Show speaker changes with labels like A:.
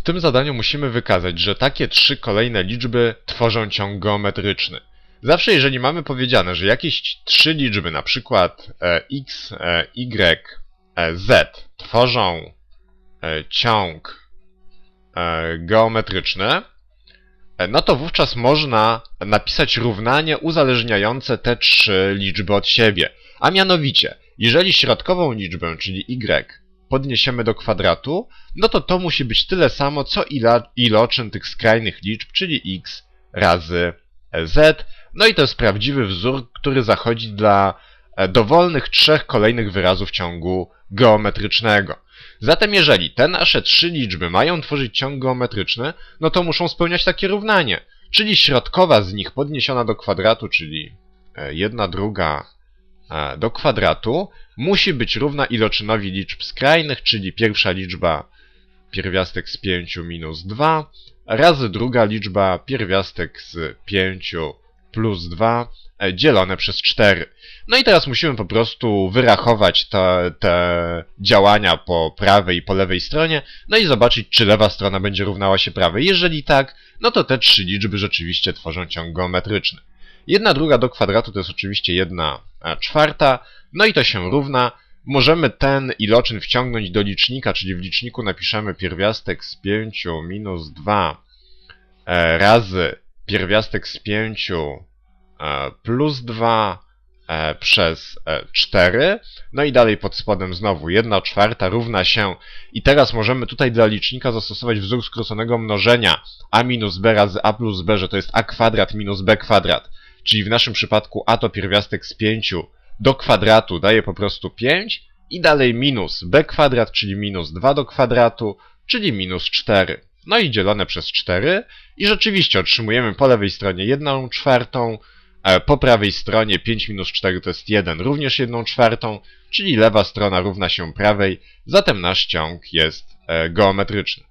A: W tym zadaniu musimy wykazać, że takie trzy kolejne liczby tworzą ciąg geometryczny. Zawsze jeżeli mamy powiedziane, że jakieś trzy liczby, na przykład e, x, e, y, e, z, tworzą ciąg geometryczny, no to wówczas można napisać równanie uzależniające te trzy liczby od siebie. A mianowicie, jeżeli środkową liczbę, czyli y, podniesiemy do kwadratu, no to to musi być tyle samo, co iloczyn tych skrajnych liczb, czyli x razy z. No i to jest prawdziwy wzór, który zachodzi dla e, dowolnych trzech kolejnych wyrazów ciągu geometrycznego. Zatem jeżeli te nasze trzy liczby mają tworzyć ciąg geometryczny, no to muszą spełniać takie równanie. Czyli środkowa z nich podniesiona do kwadratu, czyli e, jedna druga do kwadratu, musi być równa iloczynowi liczb skrajnych, czyli pierwsza liczba pierwiastek z 5 minus 2, razy druga liczba pierwiastek z 5 plus 2 e, dzielone przez 4. No i teraz musimy po prostu wyrachować te, te działania po prawej i po lewej stronie, no i zobaczyć, czy lewa strona będzie równała się prawej. Jeżeli tak, no to te trzy liczby rzeczywiście tworzą ciąg geometryczny. Jedna druga do kwadratu to jest oczywiście jedna e, czwarta, no i to się równa. Możemy ten iloczyn wciągnąć do licznika, czyli w liczniku napiszemy pierwiastek z 5 minus 2 e, razy pierwiastek z 5 e, plus 2 e, przez e, 4. No i dalej pod spodem znowu 1 czwarta równa się. I teraz możemy tutaj dla licznika zastosować wzór skróconego mnożenia a minus b razy a plus b, że to jest a kwadrat minus b kwadrat. Czyli w naszym przypadku a to pierwiastek z 5 do kwadratu daje po prostu 5 i dalej minus b kwadrat, czyli minus 2 do kwadratu, czyli minus 4. No i dzielone przez 4 i rzeczywiście otrzymujemy po lewej stronie 1 czwartą, e, po prawej stronie 5 minus 4 to jest 1, również 1 czwartą, czyli lewa strona równa się prawej, zatem nasz ciąg jest e, geometryczny.